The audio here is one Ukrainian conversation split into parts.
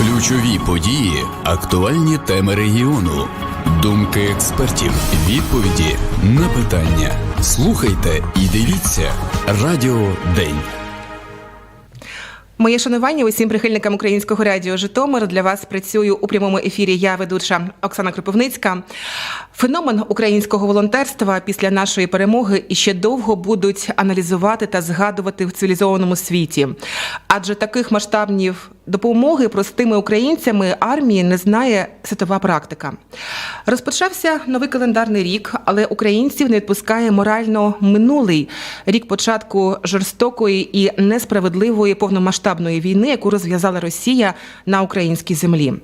Ключові події, актуальні теми регіону, думки експертів, відповіді на питання. Слухайте і дивіться Радіо День. Моє шанування усім прихильникам українського радіо Житомир. Для вас працюю у прямому ефірі. Я ведуча Оксана Кропивницька. Феномен українського волонтерства після нашої перемоги іще довго будуть аналізувати та згадувати в цивілізованому світі. Адже таких масштабів допомоги простими українцями армії не знає світова практика. Розпочався новий календарний рік, але українців не відпускає морально минулий рік початку жорстокої і несправедливої повномасштабної війни, яку розв'язала Росія на українській землі.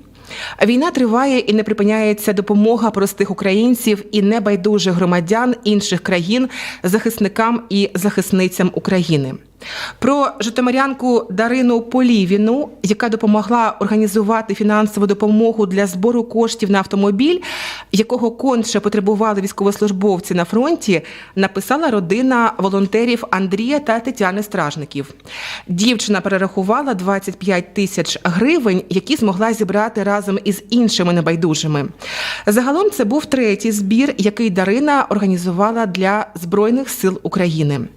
Війна триває і не припиняється допомога простих українців і небайдужих громадян інших країн захисникам і захисницям України. Про житомирянку Дарину Полівіну, яка допомогла організувати фінансову допомогу для збору коштів на автомобіль, якого конче потребували військовослужбовці на фронті, написала родина волонтерів Андрія та Тетяни Стражників. Дівчина перерахувала 25 тисяч гривень, які змогла зібрати разом із іншими небайдужими. Загалом це був третій збір, який Дарина організувала для Збройних сил України.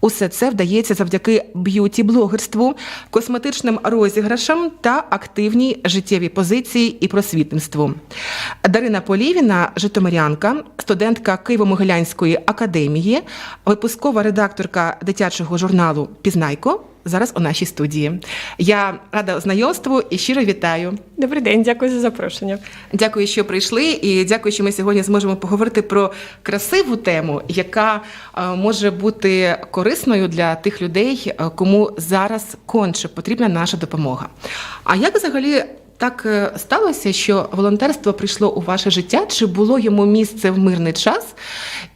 Усе це вдається завдяки б'юті-блогерству, косметичним розіграшам та активній життєвій позиції і просвітництву. Дарина Полівіна, житомирянка, студентка Києво-Могилянської академії, випускова редакторка дитячого журналу Пізнайко. Зараз у нашій студії. Я рада знайомству і щиро вітаю. Добрий день, дякую за запрошення. Дякую, що прийшли, і дякую, що ми сьогодні зможемо поговорити про красиву тему, яка е, може бути корисною для тих людей, е, кому зараз конче потрібна наша допомога. А як взагалі так е, сталося, що волонтерство прийшло у ваше життя? Чи було йому місце в мирний час?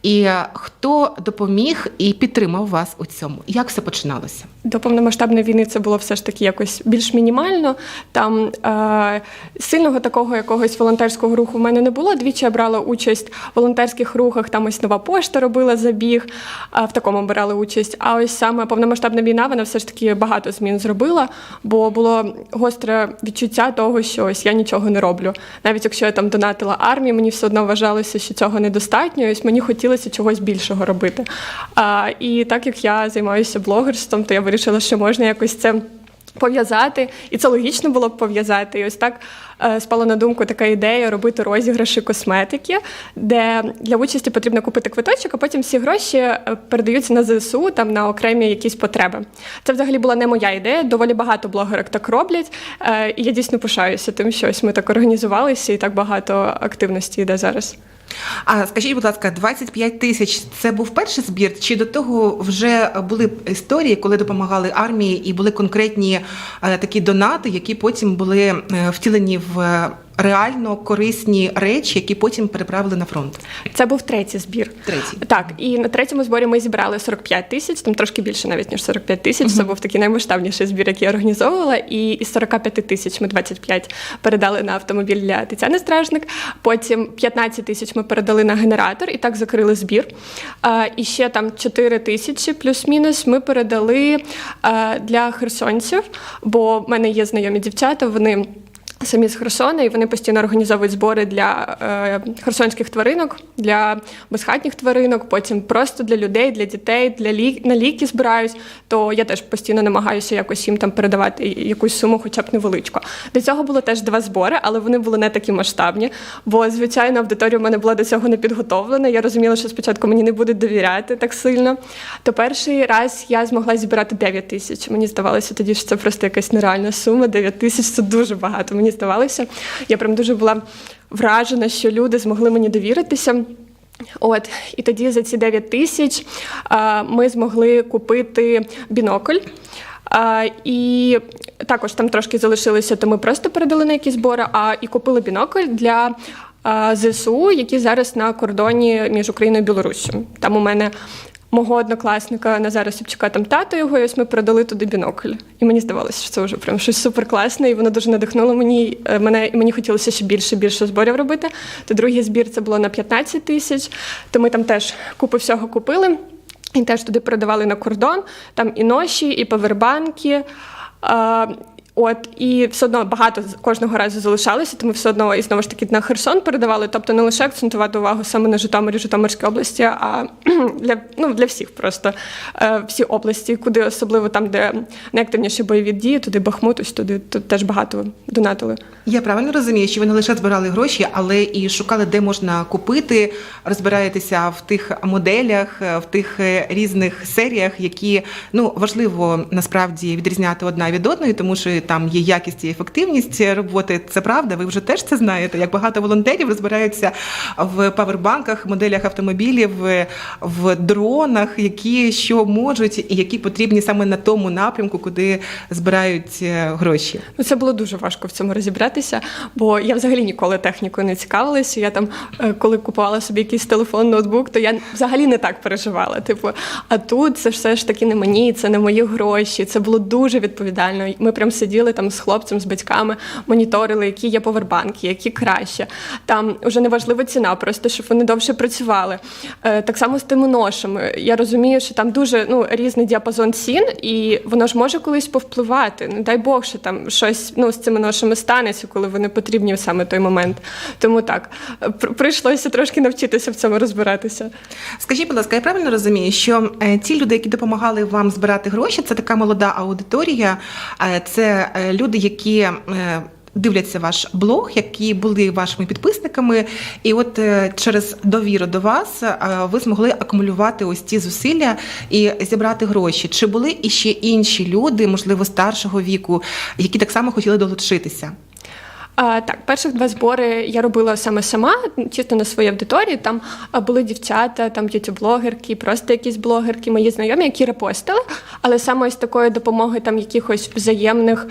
І е, хто допоміг і підтримав вас у цьому? Як все починалося? До повномасштабної війни це було все ж таки якось більш мінімально. Там е, сильного такого якогось волонтерського руху в мене не було. Двічі я брала участь в волонтерських рухах. Там ось нова пошта робила забіг, а в такому брали участь. А ось саме повномасштабна війна, вона все ж таки багато змін зробила, бо було гостре відчуття того, що ось я нічого не роблю. Навіть якщо я там донатила армії, мені все одно вважалося, що цього недостатньо. Ось мені хотілося чогось більшого робити. А, і так як я займаюся блогерством, то я вирішила, що можна якось це. Пов'язати, і це логічно було б пов'язати. І ось так е, спала на думку така ідея робити розіграші косметики, де для участі потрібно купити квиточок, а потім всі гроші е, передаються на ЗСУ там на окремі якісь потреби. Це взагалі була не моя ідея. Доволі багато блогерок так роблять. Е, і я дійсно пишаюся тим, що ось ми так організувалися, і так багато активності йде зараз. А скажіть, будь ласка, 25 тисяч це був перший збір? Чи до того вже були історії, коли допомагали армії, і були конкретні е, такі донати, які потім були е, втілені в реально корисні речі, які потім переправили на фронт? Це був третій збір. Третій. Так, і на третьому зборі ми зібрали 45 тисяч, там трошки більше навіть ніж 45 тисяч. Це був такий наймасштабніший збір, який я організовувала. І із 45 тисяч ми 25 передали на автомобіль для Тетяни Стражник. Потім 15 тисяч ми передали на генератор і так закрили збір. А, і ще там 4 тисячі плюс-мінус ми передали а, для херсонців, бо в мене є знайомі дівчата. Вони. Самі з Херсона, і вони постійно організовують збори для е, херсонських тваринок, для безхатніх тваринок, потім просто для людей, для дітей, для лік, на ліки збирають. То я теж постійно намагаюся якось їм там передавати якусь суму, хоча б невеличку. До цього було теж два збори, але вони були не такі масштабні. Бо, звичайно, аудиторія в мене була до цього не підготовлена. Я розуміла, що спочатку мені не будуть довіряти так сильно. То перший раз я змогла зібрати 9 тисяч. Мені здавалося тоді, що це просто якась нереальна сума. 9 тисяч це дуже багато. Мені здавалося. Я прям дуже була вражена, що люди змогли мені довіритися. От, і тоді за ці 9 тисяч ми змогли купити бінокль. А, і також там трошки залишилося, то ми просто передали на якісь збори, а і купили бінокль для а, ЗСУ, які зараз на кордоні між Україною і Білоруссю. Там у мене мого однокласника Назара Собчука, там тато його, і ось ми передали туди бінокль. І мені здавалося, що це вже прям щось суперкласне, і воно дуже надихнуло мені. е, Мене і мені хотілося ще більше більше зборів робити. То другий збір це було на 15 тисяч. То ми там теж купу всього купили. І теж туди передавали на кордон. Там і ноші, і павербанки. От і все одно багато кожного разу залишалося, тому все одно і знову ж таки на Херсон передавали. Тобто не лише акцентувати увагу саме на Житомирі, Житомирській області, а для ну для всіх просто е, всі області, куди особливо там, де найактивніші бойові дії, туди Бахмут, ось туди тут теж багато донатили. Я правильно розумію, що ви не лише збирали гроші, але і шукали, де можна купити, розбираєтеся в тих моделях, в тих е, різних серіях, які ну важливо насправді відрізняти одна від одної, тому що там є якість і ефективність роботи. Це правда. Ви вже теж це знаєте. Як багато волонтерів розбираються в павербанках, моделях автомобілів, в дронах, які що можуть, і які потрібні саме на тому напрямку, куди збирають е, гроші. Ну, це було дуже важко в цьому розібратися, бо я взагалі ніколи технікою не цікавилася. Я там, е, коли купувала собі якийсь телефон, ноутбук, то я взагалі не так переживала. Типу, а тут це все ж таки не мені, це не мої гроші. Це було дуже відповідально. Ми прям сиділи там з хлопцем, з батьками, моніторили, які є повербанки, які краще. Там вже не важлива ціна, просто щоб вони довше працювали. Е, Так само з тими ношами. Я розумію, що там дуже ну, різний діапазон цін, і воно ж може колись повпливати. Не дай Бог, що там щось ну, з цими ношами станеться, коли вони потрібні в саме той момент. Тому так, е, прийшлося трошки навчитися в цьому розбиратися. Скажіть, будь ласка, я правильно розумію, що е, ті люди, які допомагали вам збирати гроші, це така молода аудиторія, е, е, люди, які. е, Дивляться ваш блог, які були вашими підписниками, і от е, через довіру до вас ви змогли акумулювати ось ці зусилля і зібрати гроші. Чи були іще інші люди, можливо, старшого віку, які так само хотіли долучитися? А, так, перших два збори я робила саме сама, чисто на своїй аудиторії. Там були дівчата, там ютуб-блогерки, просто якісь блогерки, мої знайомі, які репостили. Але саме ось такої допомоги, там якихось взаємних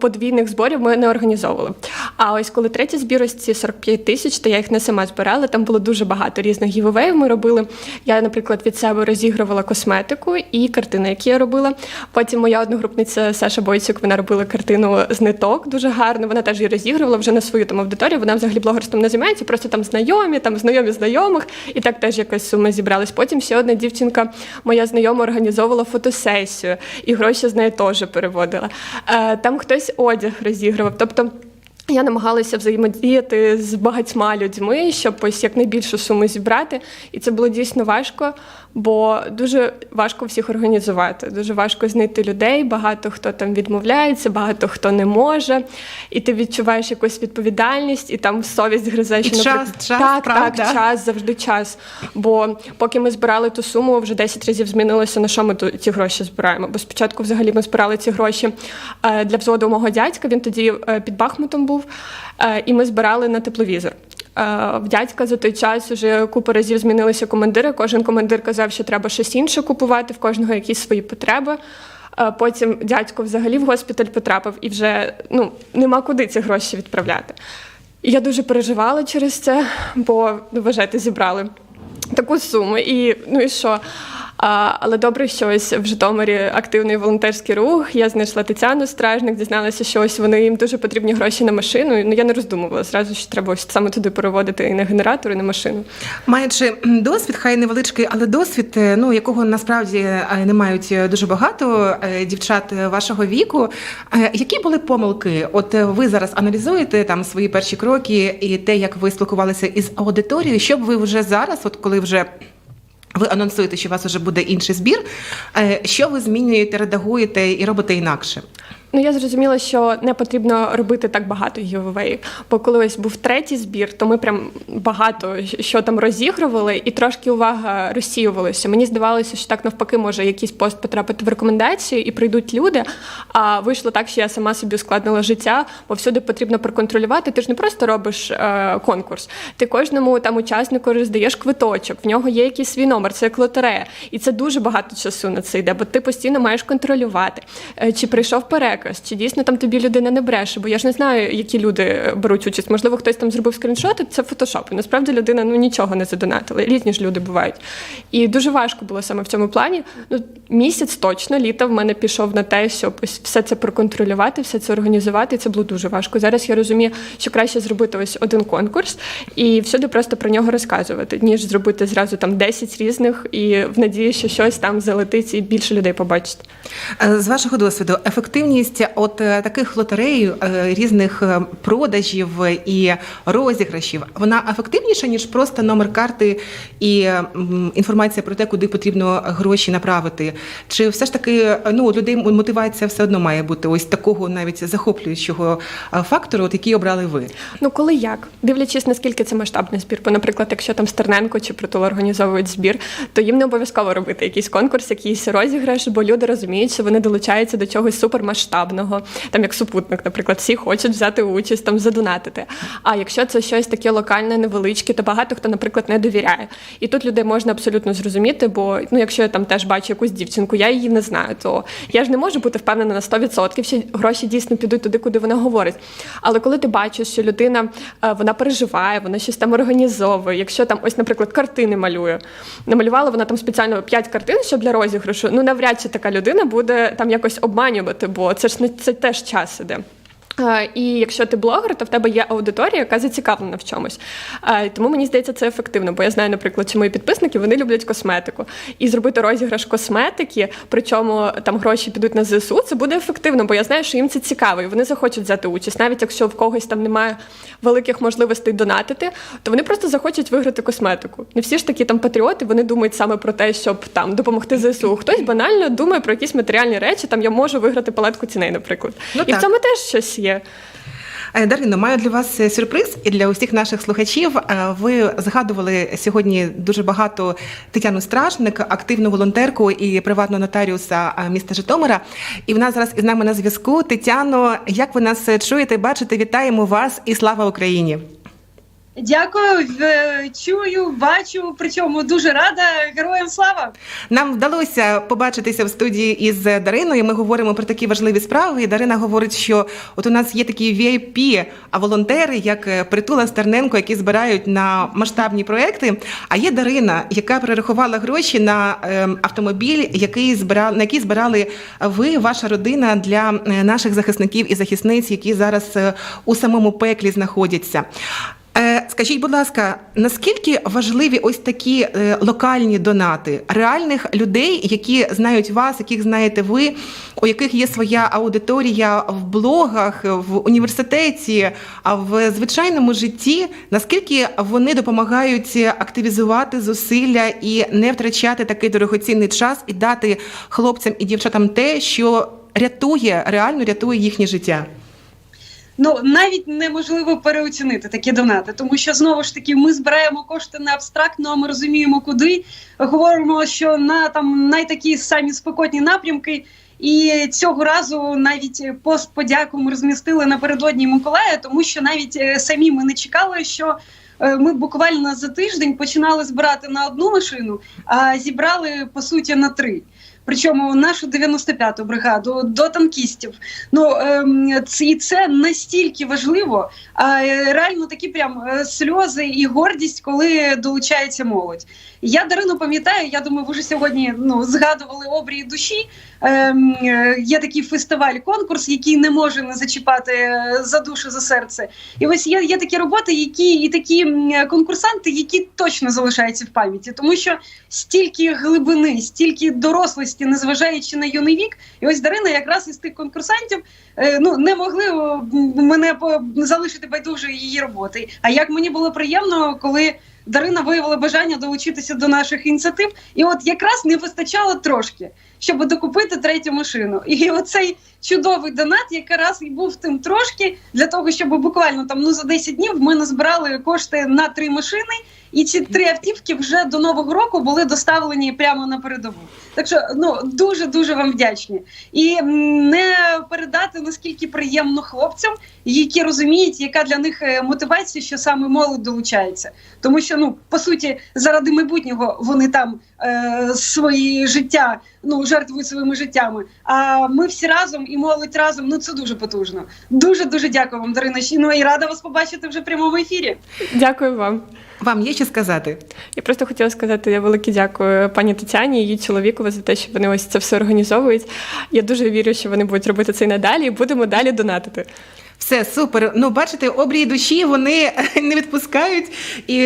подвійних зборів ми не організовували. А ось коли третій збір, ось ці 45 тисяч, то я їх не сама збирала. Там було дуже багато різних гівевеїв. Ми робили. Я, наприклад, від себе розігрувала косметику і картини, які я робила. Потім моя одногрупниця Саша Бойцюк, вона робила картину з ниток дуже гарно. Вона теж її розігрувала вже на свою там аудиторію. Вона взагалі блогерством не займається, просто там знайомі, там знайомі знайомих, і так теж якась сума зібралась. Потім ще одна дівчинка, моя знайома, організовувала фотосесію, і гроші з нею теж переводила. Е, Там хтось одяг розігрував. Тобто. Я намагалася взаємодіяти з багатьма людьми, щоб ось якнайбільшу суму зібрати. І це було дійсно важко, бо дуже важко всіх організувати. Дуже важко знайти людей. Багато хто там відмовляється, багато хто не може. І ти відчуваєш якусь відповідальність, і там совість гризе. Що, час, наприклад, час, так, правда? так, час, завжди час. Бо поки ми збирали ту суму, вже 10 разів змінилося, на що ми ті гроші збираємо. Бо спочатку взагалі ми збирали ці гроші е, для взводу мого дядька. Він тоді е, під Бахмутом був, е, і ми збирали на тепловізор. Е, В дядька за той час вже купу разів змінилися командири. Кожен командир казав, що треба щось інше купувати, в кожного якісь свої потреби. Е, Потім дядько взагалі в госпіталь потрапив і вже ну, нема куди ці гроші відправляти. Я дуже переживала через це, бо ну, вважайте, зібрали таку суму. І ну і що? А, але добре, що ось в Житомирі активний волонтерський рух. Я знайшла Тетяну Стражник, дізналася, що ось вони їм дуже потрібні гроші на машину. Ну я не роздумувала зразу, що треба ось саме туди переводити і на генератор, і на машину. Маючи досвід, хай невеличкий, але досвід, е, ну якого насправді е, не мають е, дуже багато дівчат вашого віку. Які були помилки? От ви зараз аналізуєте там свої перші кроки і те, як ви спілкувалися із аудиторією, щоб ви вже зараз, от коли вже. Ви анонсуєте, що у вас вже буде інший збір. е, Що ви змінюєте, редагуєте і робите інакше? Ну, я зрозуміла, що не потрібно робити так багато гівевеїв. Бо коли ось був третій збір, то ми прям багато що там розігрували, і трошки увага розсіювалася. Мені здавалося, що так навпаки може якийсь пост потрапити в рекомендацію і прийдуть люди. А вийшло так, що я сама собі ускладнила життя, бо всюди потрібно проконтролювати. Ти ж не просто робиш е, конкурс, ти кожному там учаснику роздаєш квиточок, в нього є якийсь свій номер, це як лотерея. І це дуже багато часу на це йде, бо ти постійно маєш контролювати, е, чи прийшов переказ, чи дійсно там тобі людина не бреше. Бо я ж не знаю, які люди беруть участь. Можливо, хтось там зробив скріншоти, це фотошоп. І насправді людина ну нічого не задонатила. Різні ж люди бувають. І дуже важко було саме в цьому плані. Ну місяць точно літо в мене пішов на те, щоб ось все це проконтролювати, все це організувати. І це було дуже важко. Зараз я розумію, що краще зробити ось один конкурс і всюди просто про нього розказувати, ніж зробити зразу там 10 різних і в надії, що щось там залетить і більше людей побачить. Е, З вашого досвіду, ефективність от е, таких лотерей, е, різних е, продажів і розіграшів, вона ефективніша, ніж просто номер карти і інформація про те, куди потрібно гроші направити. Чи все ж таки ну, у людей мотивація все одно має бути ось такого навіть захоплюючого фактору, от який обрали ви? Ну, коли як? Дивлячись, наскільки це масштабний збір. Бо, наприклад, якщо там Стерненко чи Притула організовують збір, то їм не обов'язково робити якийсь конкурс, якийсь розіграш, бо люди розуміють, що вони долучаються до чогось супермасштабного, там як супутник, наприклад, всі хочуть взяти участь, там задонатити. А якщо це щось таке локальне, невеличке, то багато хто, наприклад, не довіряє. І тут людей можна абсолютно зрозуміти, бо ну, якщо я там теж бачу якусь дівчинку, я її не знаю, то я ж не можу бути впевнена на 100%, що гроші дійсно підуть туди, куди вона говорить. Але коли ти бачиш, що людина е, вона переживає, вона щось там організовує. Якщо там, ось, наприклад, картини малює, намалювала вона там спеціально 5 картин, щоб для розіграшу. Ну навряд чи така людина буде там якось обманювати, бо це ж не це теж час іде. Е, І якщо ти блогер, то в тебе є аудиторія, яка зацікавлена в чомусь. Е, Тому мені здається, це ефективно, бо я знаю, наприклад, що мої підписники вони люблять косметику. І зробити розіграш косметики, причому там гроші підуть на ЗСУ, це буде ефективно, бо я знаю, що їм це цікаво, і вони захочуть взяти участь. Навіть якщо в когось там немає великих можливостей донатити, то вони просто захочуть виграти косметику. Не всі ж такі там патріоти, вони думають саме про те, щоб там допомогти ЗСУ. Хтось банально думає про якісь матеріальні речі, там я можу виграти палетку ціней, наприклад. Ну, і так. в цьому теж щось є. Дарина, маю для вас е, сюрприз і для усіх наших слухачів. Е, Ви згадували сьогодні дуже багато Тетяну Стражник, активну волонтерку і приватного нотаріуса е, міста Житомира. І вона зараз із нами на зв'язку. Тетяно, як ви нас чуєте, бачите, вітаємо вас і слава Україні! Дякую, чую, бачу. Причому дуже рада. Героям слава! Нам вдалося побачитися в студії із Дариною. Ми говоримо про такі важливі справи. І Дарина говорить, що от у нас є такі VIP, а волонтери, як е, Притула Стерненко, які збирають на масштабні проекти. А є Дарина, яка перерахувала гроші на ем, автомобіль, який збирали, на який збирали ви, ваша родина для е, наших захисників і захисниць, які зараз е, у самому пеклі знаходяться. Скажіть, будь ласка, наскільки важливі ось такі е, локальні донати реальних людей, які знають вас, яких знаєте ви, у яких є своя аудиторія в блогах, в університеті, а в звичайному житті, наскільки вони допомагають активізувати зусилля і не втрачати такий дорогоцінний час і дати хлопцям і дівчатам те, що рятує, реально рятує їхнє життя? Ну навіть неможливо переоцінити такі донати, тому що знову ж таки ми збираємо кошти не абстрактно, а ми розуміємо, куди говоримо, що на там найтакі самі спекотні напрямки. І цього разу навіть пост подяку ми розмістили напередодні Миколая, тому що навіть е, самі ми не чекали, що е, ми буквально за тиждень починали збирати на одну машину, а зібрали по суті на три. Причому нашу 95-ту бригаду до танкістів. Ну ем, і це настільки важливо, а е, реально такі прям е, сльози і гордість, коли долучається молодь. Я Дарину пам'ятаю, я думаю, ви вже сьогодні ну, згадували обрії душі. Ем, е, є такий фестиваль, конкурс, який не може не зачіпати за душу, за серце. І ось є, є такі роботи, які і такі конкурсанти, які точно залишаються в пам'яті, тому що стільки глибини, стільки дорослості, незважаючи на юний вік. І ось Дарина, якраз із тих конкурсантів, е, ну не могли мене залишити байдуже її роботи. А як мені було приємно, коли. Дарина виявила бажання долучитися до наших ініціатив, і от якраз не вистачало трошки, щоб докупити третю машину. І оцей чудовий донат, якраз і був тим трошки для того, щоб буквально там ну за 10 днів ми назбирали кошти на три машини, і ці три автівки вже до нового року були доставлені прямо на передову. Так що ну дуже дуже вам вдячні. І не передати наскільки приємно хлопцям, які розуміють, яка для них е, мотивація, що саме молодь долучається. Тому що що ну по суті заради майбутнього вони там е, свої життя ну жертвують своїми життями. А ми всі разом і молодь разом. Ну це дуже потужно. Дуже дуже дякую вам, Дарина Щіно, і рада вас побачити вже в прямому ефірі. Дякую вам. Вам є що сказати? Я просто хотіла сказати велике дякую пані Тетяні і її чоловікові за те, що вони ось це все організовують. Я дуже вірю, що вони будуть робити це і надалі, і будемо далі донатити. Все супер. Ну, бачите, обрії душі вони не відпускають. І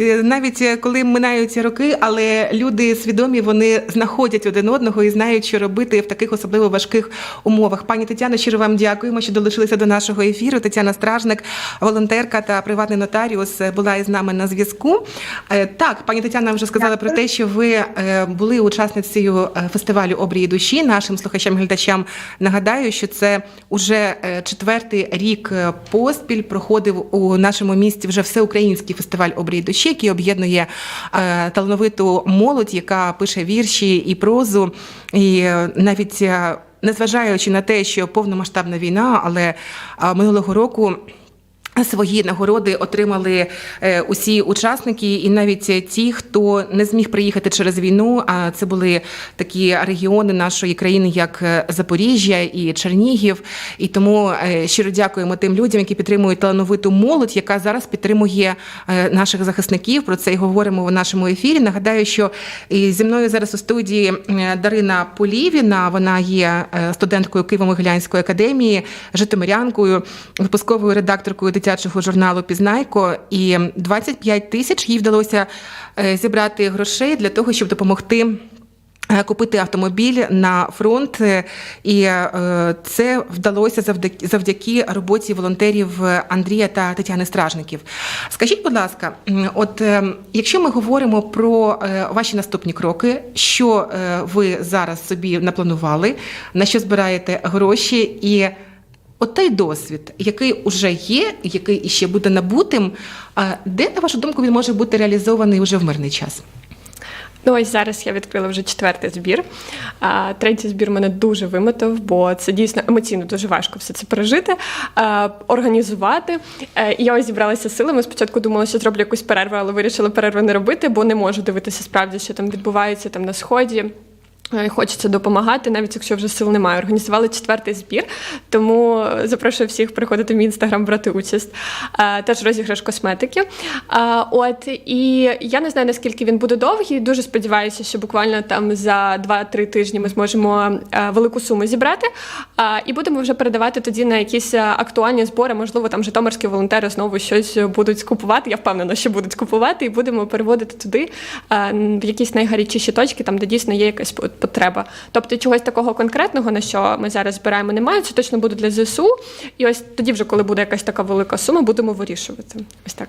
е, навіть е, коли минають роки, але люди свідомі, вони знаходять один одного і знають, що робити в таких особливо важких умовах. Пані Тетяно, щиро вам дякуємо, що долучилися до нашого ефіру. Тетяна Стражник, волонтерка та приватний нотаріус, е, була із нами на зв'язку. Так, пані Тетяна вже сказала про те, що ви були учасницею фестивалю обрії душі. Нашим слухачам-глядачам нагадаю, що це уже четвертий рік е, поспіль проходив у нашому місті вже всеукраїнський фестиваль обрій душі, який об'єднує е, талановиту молодь, яка пише вірші і прозу, і е, навіть. Незважаючи на те, що повномасштабна війна, але минулого року Свої нагороди отримали е, усі учасники, і навіть ті, хто не зміг приїхати через війну. А це були такі регіони нашої країни, як е, Запоріжжя і Чернігів. І тому е, щиро дякуємо тим людям, які підтримують талановиту молодь, яка зараз підтримує наших захисників. Про це й говоримо в нашому ефірі. Нагадаю, що зі мною зараз у студії Дарина Полівіна. Вона є студенткою Києво-Могилянської академії, житомирянкою, випусковою редакторкою дитячого журналу Пізнайко. І 25 тисяч їй вдалося е, зібрати грошей для того, щоб допомогти. е, Купити автомобіль на фронт, Е, і це вдалося завдяки роботі волонтерів Андрія та Тетяни Стражників. Скажіть, будь ласка, от якщо ми говоримо про ваші наступні кроки, що ви зараз собі напланували, на що збираєте гроші, і от той досвід, який вже є, який іще буде набутим, де на вашу думку він може бути реалізований вже в мирний час? Ну, ось зараз я відкрила вже четвертий збір. А, третій збір мене дуже вимотав, бо це дійсно емоційно дуже важко все це пережити, а, організувати. Е, І я ось зібралася силами. Спочатку думала, що зроблю якусь перерву, але вирішила перерви не робити, бо не можу дивитися справді, що там відбувається там на сході. Е, Хочеться допомагати, навіть якщо вже сил немає. Організували четвертий збір, тому запрошую всіх приходити в мій інстаграм брати участь. Е, Теж розіграш косметики. Е, От і я не знаю наскільки він буде довгий. Дуже сподіваюся, що буквально там за 2-3 тижні ми зможемо велику суму зібрати. І будемо вже передавати тоді на якісь актуальні збори. Можливо, там житомирські волонтери знову щось будуть купувати. Я впевнена, що будуть купувати, і будемо переводити туди в якісь найгарячіші точки, там де дійсно є якась потреба. Тобто чогось такого конкретного, на що ми зараз збираємо, немає. Це точно буде для ЗСУ. І ось тоді, вже коли буде якась така велика сума, будемо вирішувати. Ось так.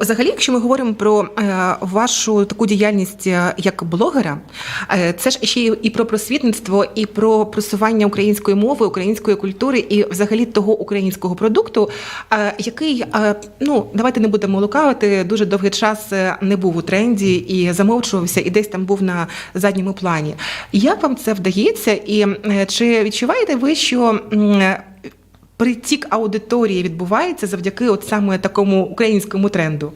Взагалі, якщо ми говоримо про е, вашу таку діяльність е, як блогера, е, це ж ще і про просвітництво, і про просування української мови, української культури, і взагалі того українського продукту, який ну давайте не будемо лукавити, дуже довгий час не був у тренді і замовчувався, і десь там був на задньому плані. Як вам це вдається, і е, чи відчуваєте ви, що притік аудиторії відбувається завдяки от саме такому українському тренду?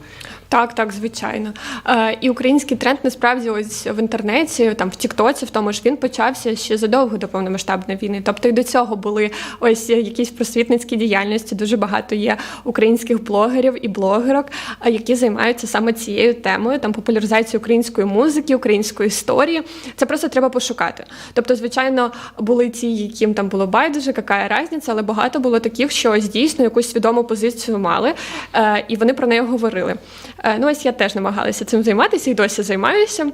Так, так, звичайно. Е, і український тренд насправді ось в інтернеті, там в Тіктоці, в тому ж він почався ще задовго до повномасштабної війни. Тобто і до цього були ось якісь просвітницькі діяльності. Дуже багато є українських блогерів і блогерок, е, які займаються саме цією темою, там популяризацію української музики, української історії. Це просто треба пошукати. Тобто, звичайно, були ті, яким там було байдуже, яка різниця, але багато було таких, що ось дійсно якусь свідому позицію мали, е, і вони про неї говорили. Е, Ну, ось я теж намагалася цим займатися і досі займаюся.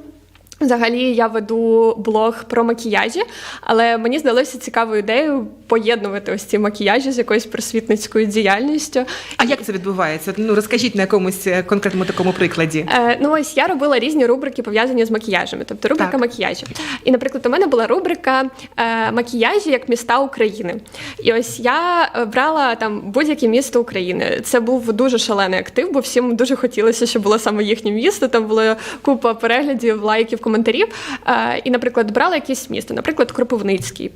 Взагалі я веду блог про макіяжі, але мені здалося цікавою ідеєю поєднувати ось ці макіяжі з якоюсь просвітницькою діяльністю. А як це відбувається? Ну розкажіть на якомусь е, конкретному такому прикладі. Е, ну ось я робила різні рубрики пов'язані з макіяжами, тобто рубрика Так. макіяжі. І, наприклад, у мене була рубрика е, макіяжі як міста України. І ось я е, брала там будь-яке місто України. Це був дуже шалений актив, бо всім дуже хотілося, щоб було саме їхнє місто. Там була купа переглядів, лайків, коментарів. Е, і, наприклад, брала якесь місто, наприклад, Кропивницький.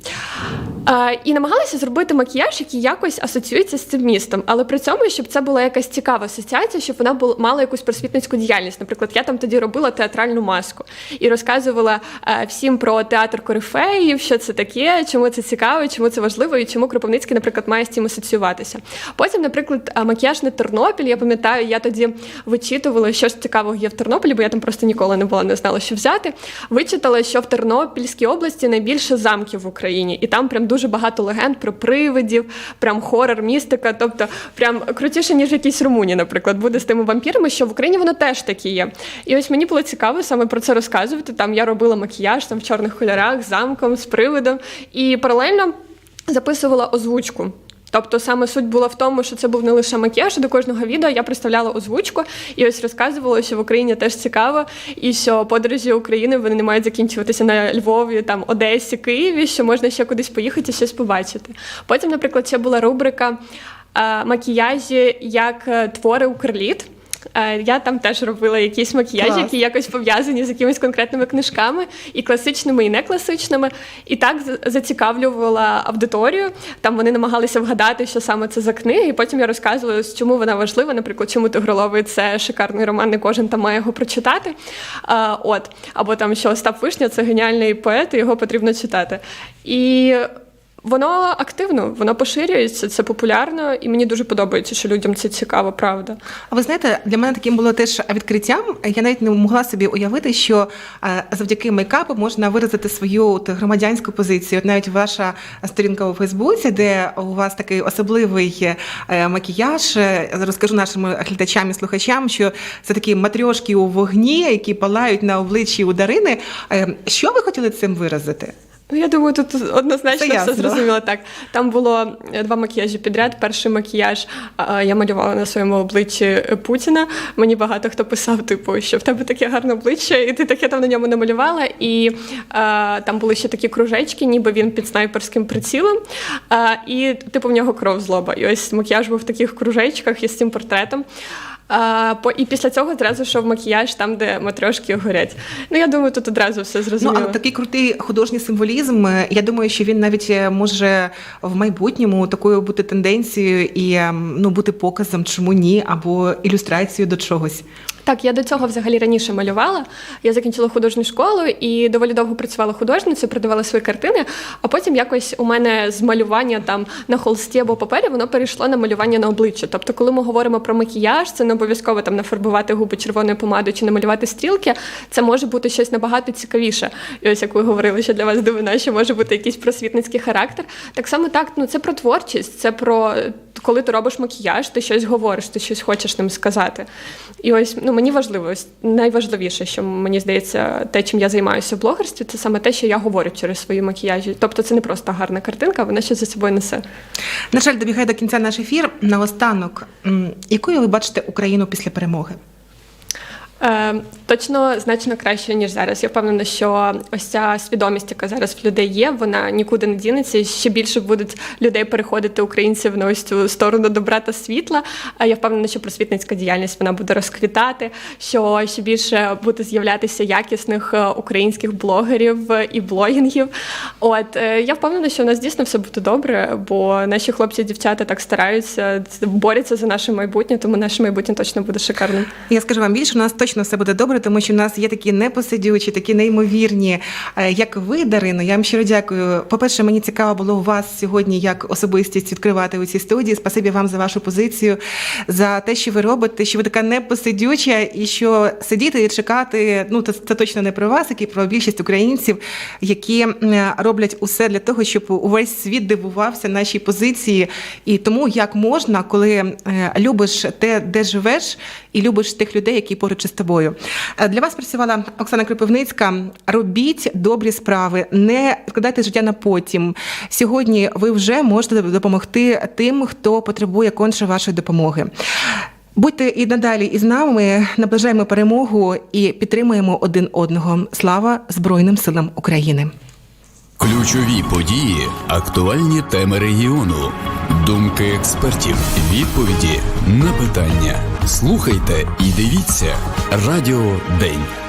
І намагалася зробити макіяж, який якось асоціюється з цим містом, але при цьому, щоб це була якась цікава асоціація, щоб вона була мала якусь просвітницьку діяльність. Наприклад, я там тоді робила театральну маску і розказувала е, всім про театр корифеїв, що це таке, чому це цікаво, чому це важливо, і чому Кропивницький, наприклад, має з цим асоціюватися. Потім, наприклад, е, макіяж на Тернопіль. Я пам'ятаю, я тоді вичитувала, що ж цікавого є в Тернополі, бо я там просто ніколи не була, не знала, що взяти. Вичитала, що в Тернопільській області найбільше замків в Україні, і там прям дуже багато легенд про привидів, прям хорор, містика. Тобто, прям крутіше, ніж якісь румуні, наприклад, буде з тими вампірами, що в Україні воно теж такі є. І ось мені було цікаво саме про це розказувати. Там я робила макіяж там в чорних кольорах, замком, з привидом, і паралельно записувала озвучку. Тобто саме суть була в тому, що це був не лише макіяж, а до кожного відео я представляла озвучку і ось розказувала, що в Україні теж цікаво, і що подорожі України вони не мають закінчуватися на Львові, там Одесі, Києві, що можна ще кудись поїхати щось побачити. Потім, наприклад, ще була рубрика е, макіяжі як е, твори Укрліт. Я там теж робила якісь макіяжі, Клас. які якось пов'язані з якимись конкретними книжками, і класичними, і некласичними. І так за- зацікавлювала аудиторію. Там вони намагалися вгадати, що саме це за книга. І потім я розказувала, чому вона важлива. Наприклад, чому Тигроловий це шикарний роман, не кожен там має його прочитати. А, от. Або там, що Остап Вишня це геніальний поет, і його потрібно читати. І Воно активно, воно поширюється, це популярно, і мені дуже подобається, що людям це цікаво, правда. А ви знаєте, для мене таким було теж відкриттям. Я навіть не могла собі уявити, що е, завдяки мейкапу можна виразити свою от громадянську позицію. От навіть ваша сторінка у Фейсбуці, де у вас такий особливий е, макіяж. е, Розкажу нашим глядачам і слухачам, що це такі матрьошки у вогні, які палають на обличчі у Дарини. Що ви хотіли цим виразити? Ну, я думаю, тут однозначно Це все ясно. зрозуміло. Так, там було е, два макіяжі підряд. Перший макіяж я малювала на своєму обличчі е, Путіна. Мені багато хто писав, типу, що в тебе таке гарне обличчя, і ти таке там на ньому намалювала. І а, там були ще такі кружечки, ніби він під снайперським прицілом. А, і типу в нього кров з лоба. І ось макіяж був в таких кружечках із цим портретом. А, по, і після цього одразу йшов макіяж там, де матрешки горять. Ну, я думаю, тут одразу все Ну, зрозуміло. а такий крутий художній символізм. е, Я думаю, що він навіть е, може в майбутньому такою бути тенденцією і ем, ну бути показом, чому ні, або ілюстрацією до чогось. Так, я до цього взагалі раніше малювала. Я закінчила художню школу і доволі довго працювала художницею, продавала свої картини. А потім якось у мене з малювання там на холсті або папері воно перейшло на малювання на обличчя. Тобто, коли ми говоримо про макіяж, це не обов'язково там нафарбувати губи червоною помадою чи намалювати стрілки. Це може бути щось набагато цікавіше. І ось як ви говорили, що для вас дивина, що може бути якийсь просвітницький характер. Так само так, ну це про творчість, це про коли ти робиш макіяж, ти щось говориш, ти щось хочеш ним сказати. І ось ну мені важливо, ось найважливіше, що мені здається, те, чим я займаюся в блогерстві, це саме те, що я говорю через свої макіяжі. Тобто це не просто гарна картинка, вона щось за собою несе. На жаль, добігає до кінця наш ефір. Наостанок, останок, якою ви бачите Україну після перемоги? Е, точно значно краще ніж зараз. Я впевнена, що ось ця свідомість, яка зараз в людей є, вона нікуди не дінеться. І ще більше будуть людей переходити українців на ось цю сторону добра та світла. А я впевнена, що просвітницька діяльність вона буде розквітати, що ще більше буде з'являтися якісних е, українських блогерів е, і блогінгів. От я впевнена, що у нас дійсно все буде добре, бо наші хлопці і дівчата так стараються, борються за наше майбутнє, тому наше майбутнє точно буде шикарним. Я скажу вам більше, у нас точно все буде добре, тому що в нас є такі непосидючі, такі неймовірні, е, як ви, Дарино. Я вам щиро дякую. По-перше, мені цікаво було у вас сьогодні як особистість відкривати у цій студії. Спасибі вам за вашу позицію, за те, що ви робите, що ви така непосидюча, і що сидіти і чекати. Ну це, це точно не про вас, як і про більшість українців, які роблять усе для того, щоб увесь світ дивувався нашій позиції. І тому як можна, коли е, любиш те, де живеш, і любиш тих людей, які поруч із тобою. Е, Для вас працювала Оксана Кропивницька. Робіть добрі справи, не відкладайте життя на потім. Сьогодні ви вже можете допомогти тим, хто потребує конче вашої допомоги. Будьте і надалі із нами, наближаємо перемогу і підтримуємо один одного. Слава Збройним силам України! Ключові події, актуальні теми регіону, думки експертів, відповіді на питання. Слухайте і дивіться Радіо День.